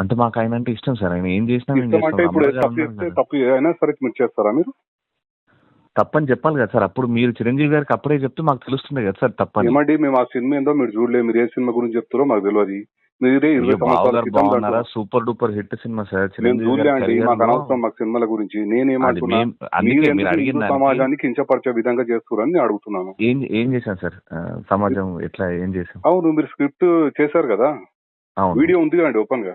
అంటే మాకు ఆయన అంటే ఇష్టం సార్. ఆయన ఏం చేసినా మేము ఇష్టం అంటే చేస్తాం. అమ్మగారు ఉన్నారు కదా. తప్పు అయినా సరే మీరు చేస్తారా మీరు? తప్పని చెప్పాలి కదా సార్. అప్పుడు మీరు చిరంజీవి గారికి అప్పుడే చెప్తే మాకు తెలుస్తుంది కదా సార్ తప్పని. ఏమండి మేము ఆ సినిమా ఏందో మీరు చూడలేదు. మీరు ఏ సినిమా గురించి చెప్తారో మాకు తెలియదు మీరే ఇరవై అయ్యో, బావ సంవత్సరాల గారు క్రితం బాగున్నారా? దాంట్లో- super duper hit cinema sir. నేను చిరంజీవి చూడలే గారి అండి. career మాకు లో అనవసరం మాకు సినిమాల గురించి. అది నేనేమంటున్నా మేం అందుకే మీరు మీరు ఎందుకు అడిగిన హిందూ దానికి. సమాజాన్ని కించపరిచే విధంగా చేస్తున్నారని నేను అడుగుతున్నాను. ఏం ఏం చేశాం సార్? ఆ, సమాజం ఎట్లా ఏం చేశాం? అవును మీరు స్క్రిప్ట్ చేశారు కదా? అవును. వీడియో ఉంది కదండి ఓపెన్గా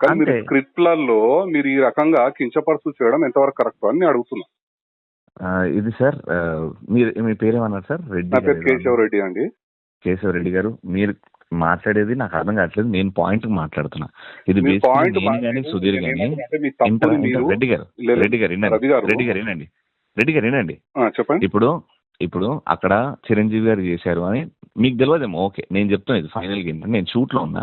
కానీ మీరు. స్క్రిప్ట్లలో మీరు ఈ రకంగా కించపరుస్తూ చేయడం ఎంతవరకు కరెక్ట్ అని నేను అడుగుతున్నా. ఇది సార్ మీరు మీ పేరేమన్నారు సార్? రెడ్డి నా గారు పేరు కేశవ్. రెడ్డి అండి. కేశవ రెడ్డి గారు మీరు మాట్లాడేది నాకు అర్థం కావట్లేదు నేను పాయింట్ మాట్లాడుతున్నా. ఇది మీ basically పాయింట్ నేను కానీ సుధీర్ కానీ అంటే మీ ఇంటర్ తప్పుని ఇంటర్ మీరు రెడ్డి గారు లేదు, రెడ్డి గారు వినండి. గారు. రెడ్డి గారు వినండి. రెడ్డి గారు వినండి. ఆ, చెప్పండి. ఇప్పుడు ఇప్పుడు అక్కడ చిరంజీవి గారు చేశారు అని మీకు తెలియదేమో ఓకే నేను చెప్తున్నా ఇది ఫైనల్గా ఏంటంటే నేను షూట్లో ఉన్నా.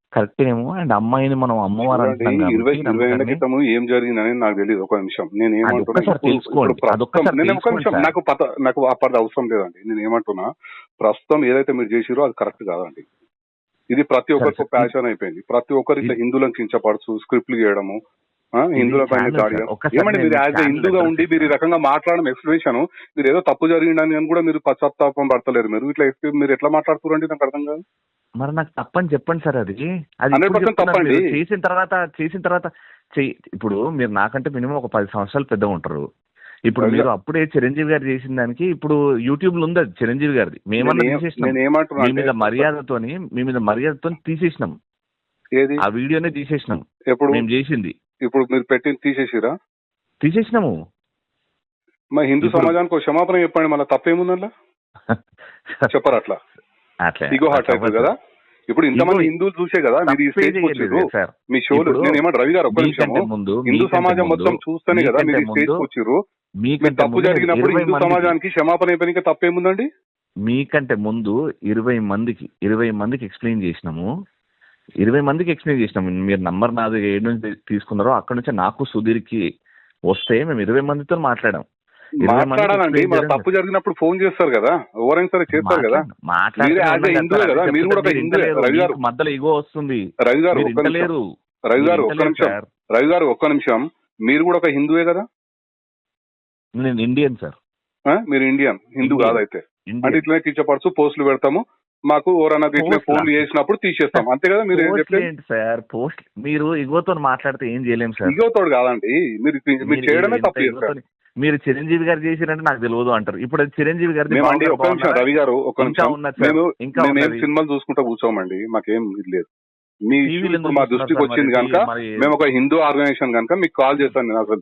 కరెక్ట్ ఏమో అండ్ అమ్మాయిని మనం అమ్మవారు అంటున్నాం ఇరవై ఇరవై క్రితం ఏం జరిగిందని నాకు తెలియదు ఒక నిమిషం. నేను ఏమంటున్నా. నాకు పత నాకు అప్పటి అవసరం లేదండి. నేను ఏమంటున్నా ప్రస్తుతం ఏదైతే మీరు చేసిరో అది కరెక్ట్ కాదండి. ఇది ప్రతి ఒక్కరికి ప్యాషన్ అయిపోయింది. ప్రతి ఒక్కరు ఇట్లా హిందువులను కించపరచు స్క్రిప్ట్లు చేయడము ఆ, హిందువుల పైన ఏమండి మీరు యాజ్ ఛానల్ హిందూగా ఉండి మీరు ఈ. రకంగా మాట్లాడడం ఎక్స్ప్లెనేషన్ మీరు ఏదో తప్పు జరిగిందని అని కూడా మీరు పశ్చాత్తాపం పడతలేరు మీరు. ఇట్లా ఎక్స్ప్లెయిన్- మీరు ఎట్లా మాట్లాడుతున్నారండి నాకు అర్థం కాదు. మరి నాకు తప్పని చెప్పండి సార్ అది. అది 100% ఇప్పుడు చెప్తున్నాను తప్పండి. చేసిన తర్వాత చేసిన తర్వాత ఇప్పుడు మీరు నాకంటే మినిమం ఒక పది సంవత్సరాలు పెద్దగా ఉంటారు. ఇప్పుడు. మీరు అప్పుడే చిరంజీవి గారు చేసిన దానికి ఇప్పుడు యూట్యూబ్లో ఉంది అది చిరంజీవి గారిది. మేమన్నా మీ మీద మర్యాదతోని మీ మీద మర్యాదతో తీసేసినాం. ఆ వీడియోనే తీసేసినాం. ఎప్పుడు? మేము చేసింది. ఇప్పుడు మీరు పెట్టింది తీసేసిరా? తీసేసినాము. మా హిందూ సమాజానికి ఒక క్షమాపణ చెప్పండి మళ్ళీ తప్పేముందల్లా చెప్పరు అట్లా? అట్లా ఇగో హార్ట్ అవుతుంది కదా? ఇప్పుడు ఇంతమంది హిందువులు చూసే కదా మీరు ఈ స్టేజ్ సార్. మీ షోలు నేను ఏమంటారు రవి గారు ఒక్క నిమిషం హిందూ సమాజం మొత్తం చూస్తేనే కదా మీరు ఈ స్టేజ్ మీరు మీకంటే తప్పు జరిగినప్పుడు హిందూ సమాజానికి క్షమాపణ అయిపోయిన తప్పేముందండి? మీకంటే ముందు ఇరవై మందికి ఇరవై మందికి ఎక్స్ప్లెయిన్ చేసినాము. ఇరవై మందికి ఎక్స్ప్లెయిన్ చేసినాము మీరు నంబర్ నాది ఏడు నుంచి తీసుకున్నారో అక్కడ నుంచి నాకు సుధీర్కి వస్తే మేము ఇరవై మందితో మాట్లాడాం. మాట్లాడాలండి. మన తప్పు జరిగినప్పుడు ఫోన్ చేస్తారు కదా. ఎవరైనా సరే చేస్తారు కదా. మాట్లాడ- మీరు కూడా. రవి గారు. మధ్యలో ఇగో వస్తుంది. రవి గారు మీరు ఒక్క నిమిషం. ఇంటలేరు. రవి గారు మీరు ఒక్క నిమిషం. రవి గారు ఒక్క నిమిషం. మీరు కూడా ఒక హిందువే కదా? నేను ఇండియన్ సార్? మీరు ఇండియన్. హిందూ. కాదైతే. అంటే ఇట్లనే కించపరచు పోస్టులు పెడతాము. మాకు ఎవరన్నా ఇట్లే పోస్టులా? ఫోన్లు చేసినప్పుడు తీసేస్తాం. అంతే కదా మీరు ఏం చెప్పలేదు సార్? పోస్ట్ మీరు ఇగోతో మాట్లాడితే ఏం చేయలేం సార్. ఇగోతోడు కాదండి. మీరు మీరు చేయడమే తప్పు చేస్తారు మీరు చిరంజీవి గారు చేసిరంటే నాకు తెలియదు అంటారు. ఇప్పుడు చిరంజీవి గారి మేమండి ఒక్క నిమిషం రవి గారు ఒక్క ఇంకా నిమిషం. మేము ఇంకా మేమేం. సినిమాలు చూసుకుంటా కూర్చోమండి. మాకేం ఇది లేదు. మీ మా దృష్టికి వచ్చింది కనుక మేము ఒక హిందూ ఆర్గనైజేషన్ కనుక మీకు కాల్ చేస్తాను నేను అసలు.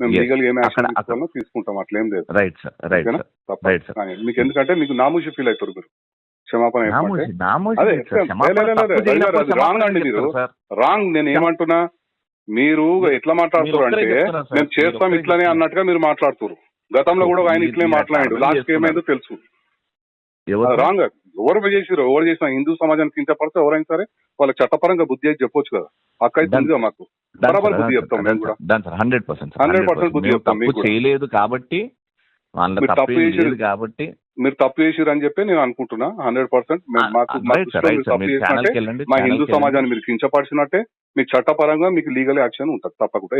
మేము. లీగల్ ఏం యాక్షన్ తీసుకోవాలో తీసుకుంటాం అట్లేం లేదు. Right sir right right sir మీకు ఎందుకంటే మీకు నామూషి ఫీల్ అవుతారు మీరు. క్షమాపణ అదే, అది wrong అండి మీరు. రాంగ్ నేను ఏమంటున్నా మీరు ఎట్లా మాట్లాడుతున్నారు అంటే. మేము చేస్తాం ఇట్లానే అన్నట్టుగా మీరు మాట్లాడుతున్నారు. గతంలో కూడా ఆయన ఇట్లే మాట్లాడాడు. లాస్ట్. ఏమైందో తెలుసు. రాంగ్ ఎవరు చేసిరు ఎవరు చేసిన హిందూ సమాజానికి కించపడితే ఎవరైనా సరే వాళ్ళకి చట్టపరంగా బుద్ధి అయితే చెప్పొచ్చు కదా. మాకు. బరాబర్ బుద్ధి చెప్తాం మేము కూడా. హండ్రెడ్ పర్సెంట్ 100% బుద్ధి చెప్తాం మీకు తప్పు కూడా. చేయలేదు కాబట్టి మీరు తప్పు చేసిరు. లేదు కాబట్టి. మీరు తప్పు చేసిరు అని చెప్పి నేను అనుకుంటున్నా. హండ్రెడ్ పర్సెంట్ మాకు మా మా హిందూ. సమాజాన్ని మీరు కించపరిచినట్టే మీకు చట్టపరంగా మీకు లీగల్ యాక్షన్ ఉంటుంది తప్పకుండా.